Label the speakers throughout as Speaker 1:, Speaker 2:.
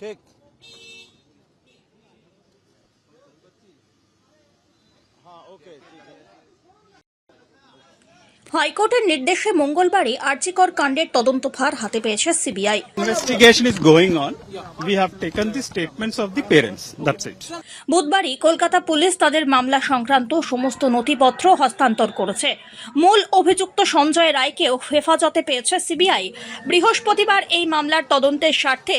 Speaker 1: শেখ
Speaker 2: হাইকোর্টের নির্দেশে মঙ্গলবারই আর্চিকর কাণ্ডের তদন্তভার হাতে পেয়েছে CBI.
Speaker 3: Investigation is on we have taken the statements of the parents that's it
Speaker 2: বুধবারই Kolkata police তাদের মামলা সংক্রান্ত সমস্ত নথিপত্র হস্তান্তর করেছে। মূল অভিযুক্ত সঞ্জয় রায়কেও হেফাজতে পেয়েছে সিবিআই। বৃহস্পতিবার এই মামলার তদন্তের স্বার্থে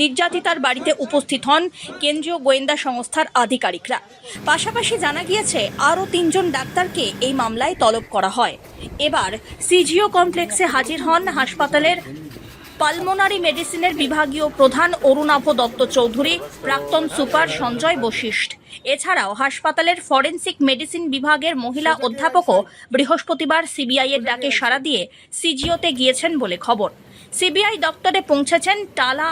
Speaker 2: নির্যাতিতার বাড়িতে উপস্থিত হন কেন্দ্রীয় গোয়েন্দা সংস্থার আধিকারিকরা। পাশাপাশি জানা গিয়েছে, আরও তিনজন ডাক্তারকে এই মামলায় তলব করা হয়। এবার সিজিও কমপ্লেক্সে হাজির হন হাসপাতালের পালমোনারি মেডিসিনের বিভাগীয় প্রধান অরুণাভ দত্ত চৌধুরী, প্রাক্তন সুপার সঞ্জয় বশিষ্ঠ। এছাড়াও হাসপাতালের ফরেন্সিক মেডিসিন বিভাগের মহিলা অধ্যাপকও বৃহস্পতিবার সিবিআই এর ডাকে সাড়া দিয়ে সিজিওতে গিয়েছেন বলে খবর। সিবিআই দপ্তরে পৌঁছেছেন টালা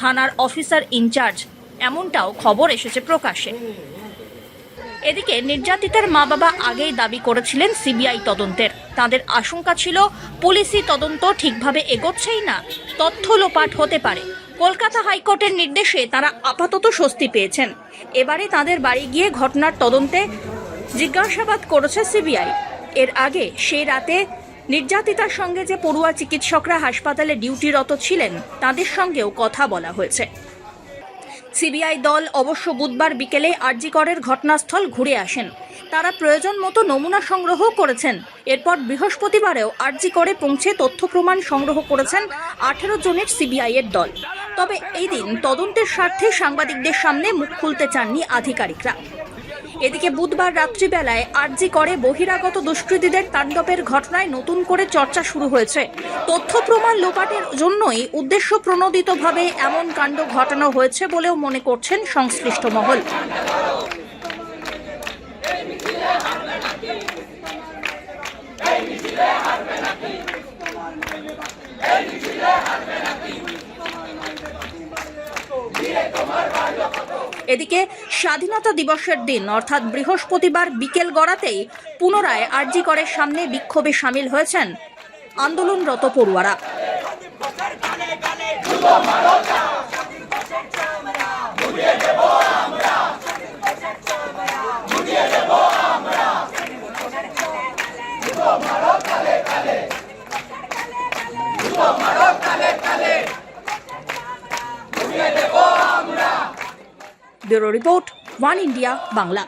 Speaker 2: থানার অফিসার ইনচার্জ। এমনটাও খবর এসেছে প্রকাশে। এদিকে নির্যাতিতার মা বাবা আগেই দাবি করেছিলেন সিবিআই তদন্তের। তাদের আশঙ্কা ছিল, পুলিশি তদন্ত ঠিকভাবে এগোচ্ছেই না, তথ্য লোপাট হতে পারে। কলকাতা হাইকোর্টের নির্দেশে তারা আপাতত স্বস্তি পেয়েছেন। এবারে তাদের বাড়ি গিয়ে ঘটনার তদন্তে জিজ্ঞাসাবাদ করেছে সিবিআই। এর আগে সেই রাতে নির্যাতিতার সঙ্গে যে পড়ুয়া চিকিৎসকরা হাসপাতালে ডিউটিরত ছিলেন, তাদের সঙ্গেও কথা বলা হয়েছে। সিবিআই দল অবশ্য বুধবার বিকেলে আরজিকরের ঘটনাস্থল ঘুরে আসেন। তারা প্রয়োজন মতো নমুনা সংগ্রহ করেছেন। এরপর বৃহস্পতিবারেও আরজি করে পৌঁছে তথ্য প্রমাণ সংগ্রহ করেছেন আঠেরো জনের সিবিআই এর দল। তবে এই দিন তদন্তের স্বার্থে সাংবাদিকদের সামনে মুখ খুলতে চাননি আধিকারিকরা। এদিকে বুধবার রাত্রিবেলায় আরজি করে বহিরাগত দুষ্কৃতীদের তাণ্ডবের ঘটনায় নতুন করে চর্চা শুরু হয়েছে। তথ্য প্রমাণ লোপাটের জন্যই উদ্দেশ্য প্রণোদিতভাবে এমন কাণ্ড ঘটানো হয়েছে বলেও মনে করছেন সংশ্লিষ্ট মহল। এদিকে স্বাধীনতা দিবসের দিন, অর্থাৎ বৃহস্পতিবার বিকেল গড়াতেই পুনরায় আরজি করের সামনে বিক্ষোভে সামিল হয়েছেন আন্দোলনরত পড়ুয়ারা। bureau report
Speaker 4: one India Bangla